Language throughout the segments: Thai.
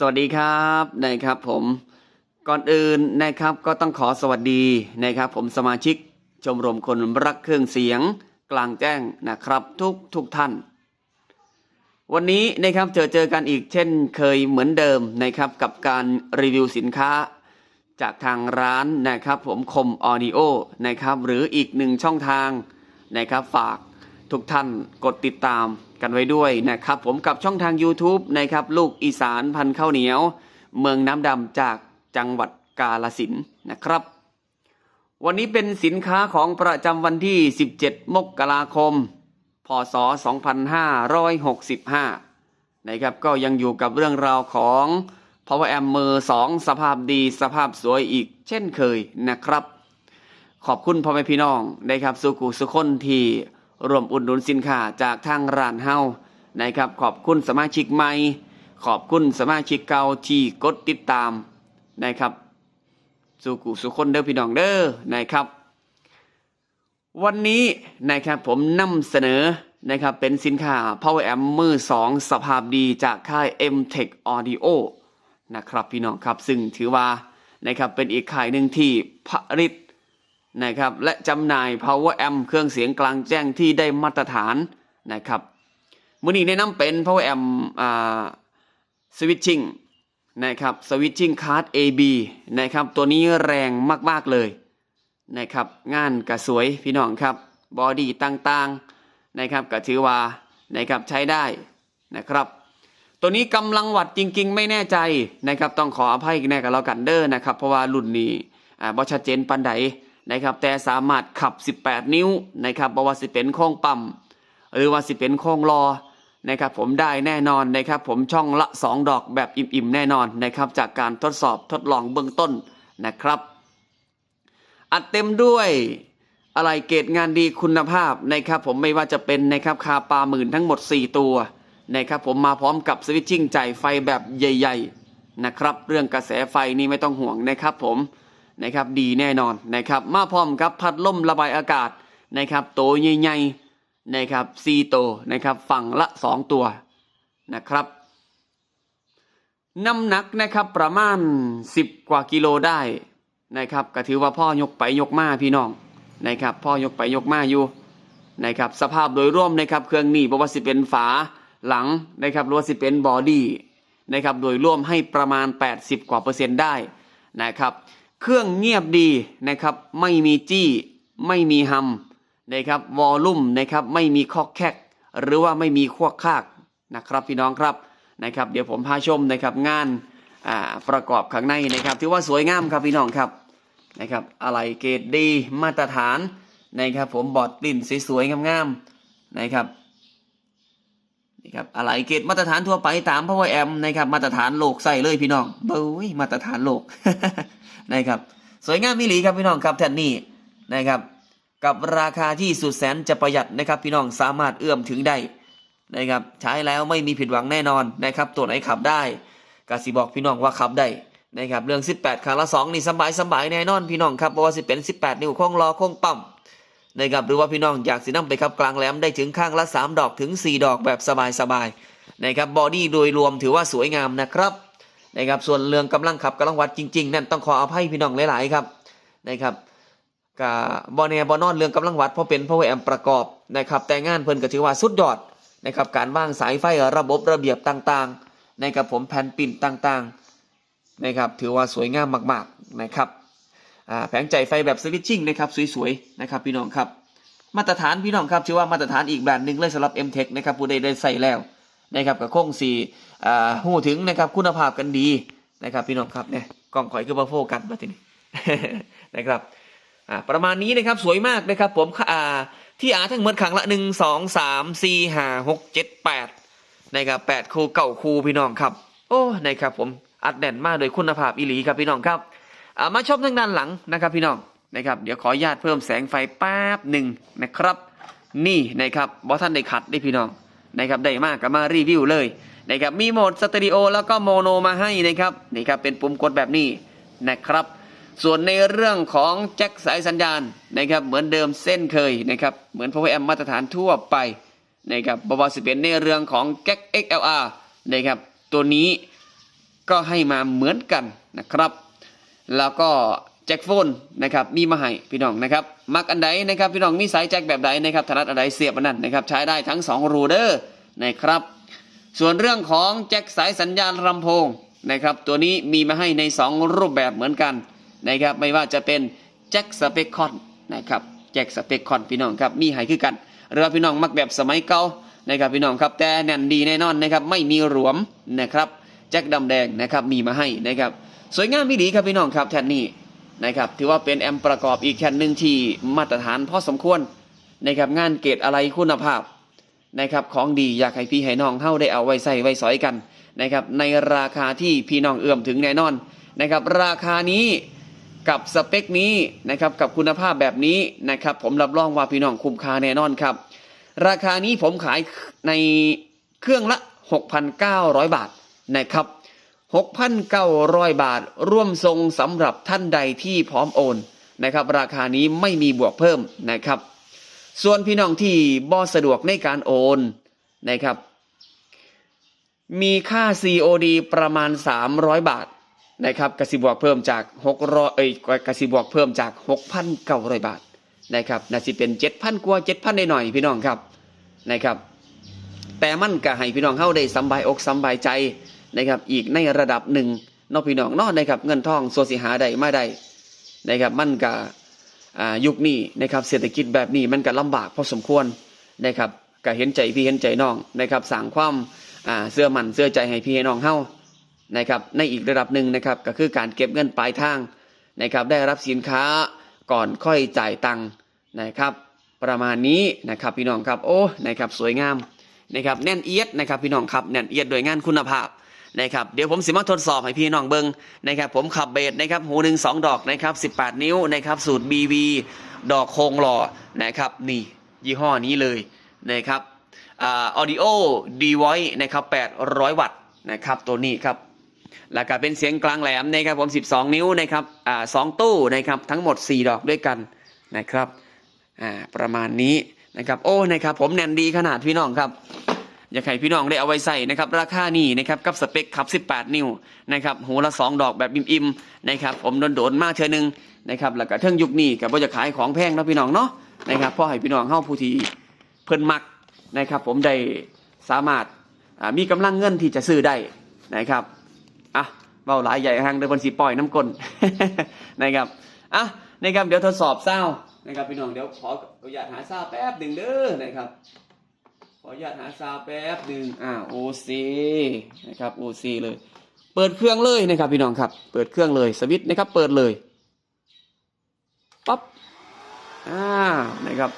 สวัสดีครับนะครับผมก่อนอื่นนะครับก็ต้องขอสวัสดีนะครับผมสมาชิกชมรมคนรักเครื่องเสียงกลางแจ้งนะครับทุกทุกท่าน วันนี้นะครับเจอเจอกันอีกเช่นเคยเหมือนเดิมนะครับกับการรีวิวสินค้า จากทางร้านนะครับผมคมออดิโอนะครับหรืออีกหนึ่งช่องทางนะครับฝาก ทุกท่านกดติดตามกันไว้ด้วยนะครับ ผมกับช่องทาง YouTube นะครับ ลูกอีสานพันข้าวเหนียว เมืองน้ำดำจากจังหวัดกาลสินนะครับ วันนี้เป็นสินค้าของประจำวันที่ 17 มกราคม พศ 2565 นะครับ ก็ยังอยู่กับเรื่องราวของ Power Amp มือ 2 สภาพดีสภาพสวยอีกเช่นเคยนะครับ ขอบคุณพ่อแม่พี่น้องนะครับสุขุสุคนที่ ร่วมอุดหนุนสินค้าจากทางร้านเฮานะครับ ขอบคุณสมาชิกใหม่ ขอบคุณสมาชิกเก่าที่กดติดตามนะครับสุขุสุคนเด้อพี่น้องเด้อนะครับ วันนี้นะครับผมนำเสนอนะครับเป็นสินค้า Power Amp มือ2สภาพดีจากค่าย M-Tech Audio นะครับพี่น้องครับ ซึ่งถือว่านะครับเป็นอีกค่ายหนึ่งที่ผลิต นะครับและจำหน่าย Power Amp เครื่องเสียงกลางแจ้งที่ได้มาตรฐานนะครับมือนี้แนะนำเป็น Power Amp อ่า Switching นะครับ Switching Card AB นะครับตัวนี้แรงมาก ๆ เลยนะครับงานกระสวยพี่น้องครับบอดี้ต่างๆนะครับก็ถือว่านะครับใช้ได้นะครับตัวนี้กำลังวัดจริง ๆ ไม่แน่ใจนะครับต้องขออภัยแน่กับเรากันเด้อนะครับเพราะว่ารุ่นนี้อ่าบ่ชัดเจนปันใด นะครับแต่สามารถขับ 18 นิ้วนะครับบ่ว่าสิเป็นโค้งปั๊มหรือว่าสิเป็นโค้งรอนะครับผมได้แน่นอนนะครับผมช่องละ 2 ดอกแบบอิ่มๆแน่นอนนะครับจากการทดสอบทดลองเบื้องต้นนะครับ อัดเต็มด้วยอะไรเกรดงานดีคุณภาพนะครับผมไม่ว่าจะเป็นนะครับคาปลาหมื่นทั้งหมด 4 ตัวนะครับผมมาพร้อมกับสวิตชิ่งจ่ายไฟแบบใหญ่ ๆนะครับ เรื่องกระแสไฟนี่ไม่ต้องห่วงนะครับผม นะครับดีแน่นอนนะครับมาพร้อมกับพัดลมระบายอากาศนะครับโตใหญ่ๆนะครับ4ตัวนะครับฝั่งละ 2 ตัวนะครับน้ำหนักนะครับประมาณ 10 กว่ากิโลได้นะครับก็ถือว่าพ่อยกไปยกมาพี่น้องนะครับพ่อยกไปยกมาอยู่นะครับสภาพโดยรวมนะครับเครื่องนี้บอกว่าสิเป็นฝาหลังนะครับหรือว่าสิเป็นบอดี้นะครับโดยรวมให้ประมาณ 80 กว่าเปอร์เซ็นต์ได้นะครับ เครื่องเงียบดีนะครับ ไม่มีจี้ไม่มีฮัมนะครับวอลลุ่มนะครับไม่มีคอกแคก หรือว่าไม่มีควกคากนะครับพี่น้องครับนะครับ เดี๋ยวผมพาชมนะครับงานอ่าประกอบข้างในนะครับ ถือว่าสวยงามครับพี่น้องครับนะครับอะไรเกรดดีมาตรฐานนะครับผมบอดกลิ่นสวยๆงามๆนะครับนี่ครับอะไรเกรดมาตรฐานทั่วไปตาม Power Amp นะครับมาตรฐานโลกใส่เลยพี่น้องเบ้ยมาตรฐานโลก นะครับสวยงามมิลีครับพี่น้องครับแท่นนี้นะครับ กับราคาที่สุดแสนจะประหยัดนะครับ พี่น้องสามารถเอื้อมถึงได้นะครับใช้แล้วไม่มีผิดหวังแน่นอนนะครับตัวไหนขับได้กาสิบอกพี่น้องว่าขับได้นะครับเรื่อง 18ครั้งละ2นี่สบายสบายแน่นอนพี่น้องครับเพราะว่าสิเป็น 18 นิ้วโค้งรอโค้งปั๊มนะครับหรือว่าพี่น้องอยากสินำไปขับกลางแหลมได้ถึงข้างละ 3 ดอกถึง 4 ดอกแบบสบายสบายนะครับบอดี้โดยรวมถือว่าสวยงามนะครับ นะครับส่วนเรื่องกำลังขับกำลังวัดจริง ๆ นั่นต้องขออภัยพี่น้องหลาย ๆ ครับนะครับกะบอแนบอนอนเรื่องกำลังวัดเพราะเป็นพาวเวอร์แอมประกอบนะครับแต่งานเพิ่นก็ถือว่าสุดยอดนะครับการวางสายไฟระบบระเบียบต่างๆนะครับผมแผ่นปิ่นต่างๆนะครับถือว่าสวยงามมากๆนะครับแผงใจไฟแบบสวิตชิ่งนะครับสวยๆนะครับพี่น้องครับมาตรฐานพี่น้องครับถือว่ามาตรฐานอีกแบรนด์หนึ่งเลยสำหรับ M-Tech นะครับผู้ใดได้ใส่แล้ว นะครับกับโค้งสี่อ่าหูถึงนะครับคุณภาพกันดีนะครับพี่น้องครับเนี่ยกล้องข่อยคือมาโฟกัสมาทีนี้นะครับอ่าประมาณนี้นะครับสวยมากนะครับผมอ่าที่อาทั้งหมดครั้งละหนึ่งสองสามสี่ห้าหกเจ็ดแปดนะครับแปดคูเก่าคูพี่น้องครับ โอ้นะครับผมอัดแน่นมากโดยคุณภาพอิหลีครับพี่น้องครับอ่ามาชมทางด้านหลังนะครับพี่น้องนะครับเดี๋ยวขออนุญาตเพิ่มแสงไฟแป๊บหนึ่งนะครับ นี่นะครับบอท่านได้ขัดได้พี่น้อง นะครับได้มากก็มารีวิวเลยนะครับมีโหมดสตอริโอแล้วก็โมโนมาให้นะครับนี่ครับเป็นปุ่มกดแบบนี้นะครับ ส่วนในเรื่องของแจ็คสายสัญญาณนะครับเหมือนเดิมเส้นเคยนะครับเหมือน Power M มาตรฐานทั่วไปนะครับบวาสิเป็นในเรื่องของแจ็ค XLR นะครับตัวนี้ก็ให้มาเหมือนกันนะครับ แล้วก็ แจ็คโฟนนะครับมีมาให้พี่น้องนะครับมักอันใดนะครับพี่น้องมีสายแจ็คแบบใดนะครับถนัดอันใดเสียบอันนั้นนะครับใช้ได้ทั้ง 2 รูเดอร์นะครับ ส่วนเรื่องของแจ็คสายสัญญาณลำโพงนะครับตัวนี้มีมาให้ใน 2 รูปแบบเหมือนกันนะครับไม่ว่าจะเป็นแจ็คสเปคคอนนะครับแจ็คสเปคคอนพี่น้องครับมีให้คือกันหรือว่าพี่น้องมักแบบสมัยเก่านะครับพี่น้องครับแต่แน่นดีแน่นอนนะครับไม่มีหลวมนะครับแจ็คดำแดงนะครับมีมาให้นะครับสวยงามมีดีครับพี่น้องครับแทนนี้ นะครับถือว่าเป็นแอมประกอบอีกแค่นหนึ่งที่มาตรฐานพอสมควรนะครับงานเกรดอะไรคุณภาพนะครับของดีอยากให้พี่ให้น้องเฮาได้เอาไว้ใส่ไว้สอยกันนะครับในราคาที่พี่น้องเอื้อมถึงแน่นอนนะครับราคานี้กับสเปคนี้นะครับกับคุณภาพแบบนี้นะครับผมรับรองว่าพี่น้องคุ้มค่าแน่นอนครับ ราคานี้ผมขายในเครื่องละ 6,900 บาทนะครับ 6,900 บาท ร่วมทรงสำหรับท่านใดที่พร้อมโอนนะครับ ราคานี้ไม่มีบวกเพิ่มนะครับ ส่วนพี่น้องที่บ่สะดวกในการโอนนะครับ มีค่า COD ประมาณ 300 บาทนะครับกสิบวกเพิ่มจาก600เอ้ยกสิบวกเพิ่มจาก 6,900 บาทนะครับน่าสิเป็น 7,000กว่า7,000ได้หน่อยพี่น้องครับนะครับ แต่มันก็ให้พี่น้องเข้าได้สบายอกสบายใจ นะครับอีกในระดับหนึ่งนอกพี่น้องนอกนะครับเงินทองส่วนสิหาได้มาได้นะครับมันก็อ่ายุคนี้นะครับเศรษฐกิจแบบนี้มันก็ลำบากพอสมควรนะครับก็เห็นใจพี่เห็นใจน้องนะครับสั่งความเสื้อมันเสื้อใจให้พี่ให้น้องเฮานะครับในอีกระดับหนึ่งนะครับก็คือการเก็บเงินปลายทางนะครับได้รับสินค้าก่อนค่อยจ่ายตังค์นะครับประมาณนี้นะครับพี่น้องครับโอ้นะครับสวยงามนะครับแน่นเอียดนะครับพี่น้องครับแน่นเอียดโดยงานคุณภาพ นะครับเดี๋ยวผมสิมาทดสอบให้พี่น้องเบิงนะครับผมขับเบสนะครับหูหนึ่งสองดอกนะครับ 18 นิ้วนะครับสูตร BV ดอกโคงหล่อนะครับนี่ยี่ห้อนี้เลยนะครับอ่า audio d v o i c e นะครับ 800 วัตต์นะครับตัวนี้ครับแล้วก็เป็นเสียงกลางแหลมนะครับผม 12 นิ้วนะครับอ่าสองตู้นะครับทั้งหมด 4 ดอกด้วยกันนะครับอ่าประมาณนี้นะครับโอ้นะครับผมแน่นดีขนาดพี่น้องครับ อยากให้พี่น้องได้เอาไว้ใส่นะครับ ราคานี่นะครับกับสเปคขับ 18 นิ้วนะครับหูละ 2 ดอกแบบอิ่มๆนะครับผมโดนๆมากเทื่อนึงนะครับแล้วก็เทิงยุคนี้กับว่าจะขายของแพงนะพี่น้องเนาะนะครับพราะให้พี่น้องเข้าผู้ที่เพิ่นมักนะครับ ผมได้สามารถมีกำลังเงินที่จะซื้อได้นะครับอะเบาหลายใหญ่ห้างเดินบนสีปล่อยน้ำกลนะครับอะนะครับเดี๋ยวทดสอบเศร้านะครับพี่น้องเดี๋ยวขออนุญาตหาเศร้าแป๊บหนึ่งเด้อนะครับ ออนุญาตหาซาวด์แป๊บหนึ่งอ่าโอซีนะครับโอซีเลย เปิดเครื่องเลยนะครับพี่น้องครับ เปิดเครื่องเลยสวิตช์นะครับ เปิดเลยปั๊บอ่านะครับ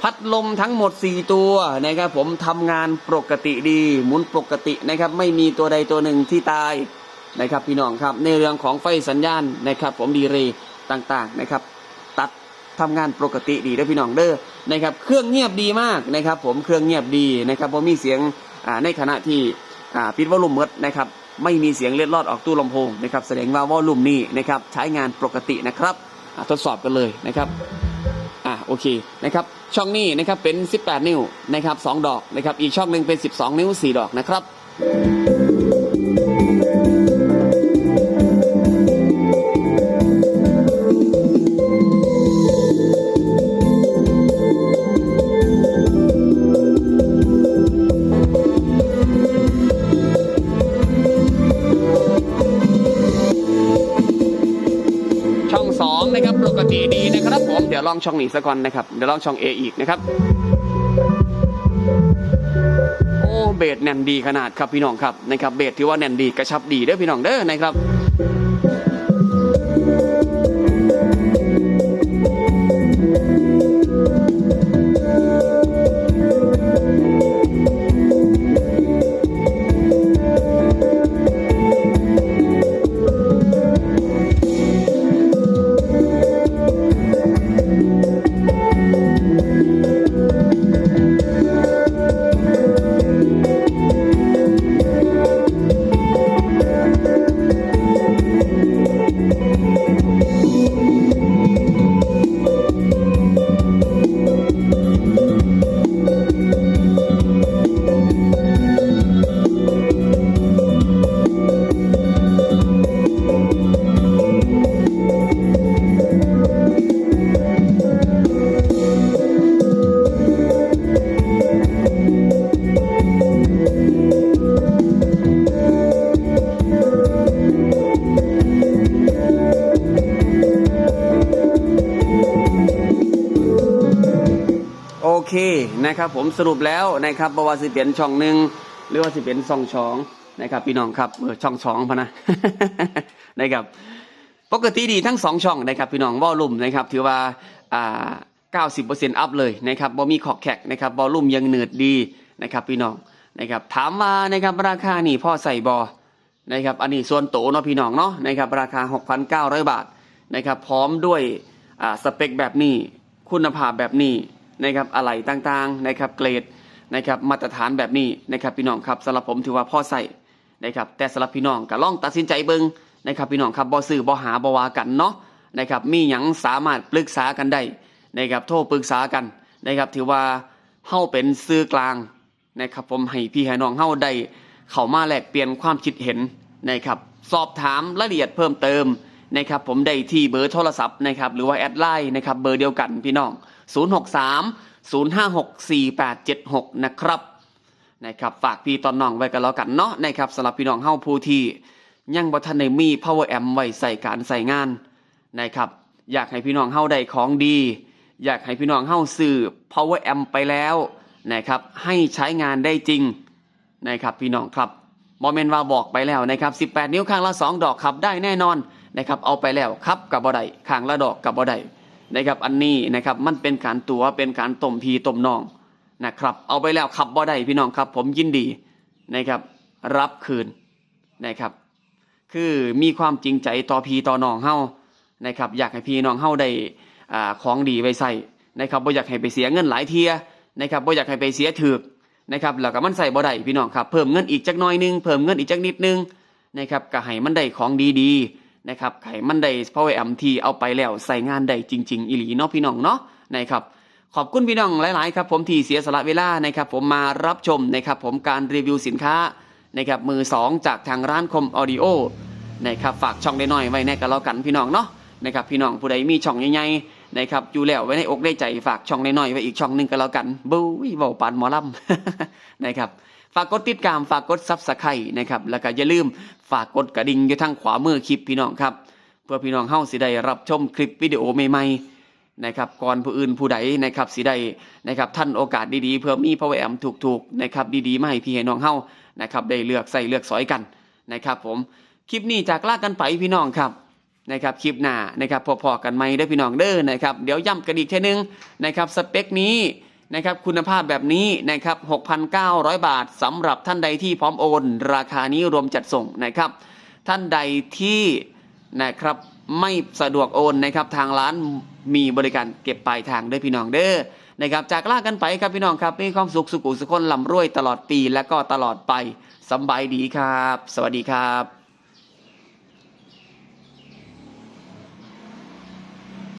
พัดลมทั้งหมด 4 ตัวนะครับ ผมทำงานปกติดี หมุนปกตินะครับ ไม่มีตัวใดตัวหนึ่งที่ตายนะครับ พี่น้องครับ ในเรื่องของไฟสัญญาณนะครับ ผมดีเรย์ต่างๆนะครับตัด ทำงานปกติดีเด้อพี่น้องเด้อนะครับเครื่องเงียบดีมากนะครับ ผมเครื่องเงียบดีนะครับผมมีเสียงในขณะที่ปิดวอลลุ่มเมดนะครับไม่มีเสียงเล็ดลอดออกตู้ลำโพงนะครับแสดงว่าวอลลุ่มนี้นะครับใช้งานปกตินะครับทดสอบกันเลยนะครับอ่าโอเคนะครับช่องนี้นะครับเป็น 18 นิ้วนะครับ2ดอกนะครับอีกช่องหนึ่งเป็น 12 นิ้ว 4 ดอกนะครับ ยวลองช่องนี้ซะก่อนนะครับ เดี๋ยวลองช่อง A อีกนะครับ โอ้เบสแน่นดีขนาดครับพี่น้องครับนะครับ เบสที่ว่าแน่นดีกระชับดีเด้อพี่น้องเด้อนะครับ นะครับผมสรุปแล้วนะครับบว่าสิเป็นช่องหนึ่งหรือว่าสิเป็นช่องสองนะครับพี่น้องครับเออช่องสองพะนะนะครับปกติดีทั้งสองช่องนะครับพี่น้องวอลลุ่มนะครับถือว่าอ่า90%อัพเลยนะครับบ่มีขอกแขกนะครับวอลลุ่มยังเนืดดีนะครับพี่น้องนะครับถามมานะครับราคานี่พ่อใส่บอนะครับอันนี้ส่วนโตเนาะพี่น้องเนาะนะครับราคา 6,900 บาทนะครับพร้อมด้วยอ่าสเปคแบบนี้คุณภาพแบบนี้ นะครับอะไหล่ต่างๆนะครับเกรดนะครับมาตรฐานแบบนี้นะครับพี่น้องครับสำหรับผมถือว่าพ่อใส่นะครับแต่สำหรับพี่น้องก็ลองตัดสินใจเบิ่งนะครับพี่น้องครับบ่ซื้อบ่หาบ่ว่ากันเนาะนะครับมีหยังสามารถปรึกษากันได้นะครับโทรปรึกษากันนะครับถือว่าเฮาเป็นสื่อกลางนะครับผมให้พี่ให้น้องเฮาได้เข้ามาแลกเปลี่ยนความคิดเห็นนะครับสอบถามรายละเอียดเพิ่มเติมนะครับผมได้ที่เบอร์โทรศัพท์นะครับหรือว่าแอดไลน์นะครับเบอร์เดียวกันพี่น้อง 063 056 4876 นะครับนะครับฝากพี่ตอนน้องไว้กันแล้วกันเนาะนะครับสำหรับพี่น้องเฮาผู้ที่ยังบ่ทันได้มี power amp ไว้ใส่การใส่งานนะครับอยากให้พี่น้องเฮาได้ของดี อยากให้พี่น้องเฮาซื้อ power amp ไปแล้วนะครับให้ใช้งานได้จริงนะครับพี่น้องครับบอมเมนว่าบอกไปแล้วนะครับ 18 นิ้วข้างละ 2 ดอกขับได้แน่นอนนะครับเอาไปแล้วครับกับบ่ได้ข้างละดอกกับบ่ได้ นะครับอันนี้นะครับมันเป็นการตัวเป็นการต้มพีต้มน้องนะครับเอาไปแล้วขับบ่ได้พี่น้องครับ ผมยินดีนะครับรับคืนนะครับ คือมีความจริงใจต่อพีต่อน้องเฮานะครับอยากให้พี่น้องเฮาได้อ่าของดีไว้ใส่นะครับบ่อยากให้ไปเสียเงินหลายเทียนะครับบ่อยากให้ไปเสียถึกนะครับแล้วก็มันใส่บ่ได้พี่น้องครับเพิ่มเงินอีกจักหน่อยนึงเพิ่มเงินอีกจักนิดนึงนะครับก็ให้มันได้ของดีๆ นะครับให้มันได้ power amp ที่เอาไปแล้วใส่งานได้จริง ๆ อีหลีเนาะพี่น้องเนาะนะครับขอบคุณพี่น้องหลาย ๆ ครับผมที่เสียสละเวลานะครับผมมารับชมนะครับผมการรีวิวสินค้านะครับมือสองจากทางร้านคมออดิโอนะครับฝากช่องได้หน่อยไว้ในกันแล้วกันพี่น้องเนาะนะครับพี่น้องผู้ใดมีช่องใหญ่ๆนะครับอยู่แล้วไว้ในอกได้ใจฝากช่องได้หน่อยไว้อีกช่องหนึ่งกันแล้วกันบู๊ยเบาปานหมอลำนะครับ ฝากกดติดตามฝากกดซับสไครต์นะครับแล้วก็อย่าลืมฝากกดกระดิ่งอยู่ทางขวามือคลิปพี่น้องครับ เพื่อพี่น้องเฮาสิได้รับชมคลิปวิดีโอใหม่ๆนะครับก่อนผู้อื่นผู้ใดนะครับสิได้นะครับท่านโอกาสดีๆ เพื่อมีพาวเวอร์แอมถูกๆนะครับดีๆมาให้พี่ให้น้องเฮานะครับได้เลือกใส่เลือกสอยกันนะครับ ผมคลิปนี้จากลากันไปพี่น้องครับนะครับคลิปหน้านะครับพอๆกันไหมเด้อพี่น้องเด้อนะครับ เดี๋ยวย้ำกันอีกเท่นึงนะครับสเปคนี้ นะครับคุณภาพแบบนี้นะครับ 6,900 บาทสำหรับท่านใดที่พร้อมโอน ราคานี้รวมจัดส่งนะครับ ท่านใดที่นะครับไม่สะดวกโอนนะครับทางร้านมีบริการเก็บปลายทางด้วยพี่น้องเด้อนะครับจากลากันไปครับพี่น้องครับมีความสุขสุขุสุขคนลำรวยตลอดปีและก็ตลอดไปสบายดีครับ สวัสดีครับ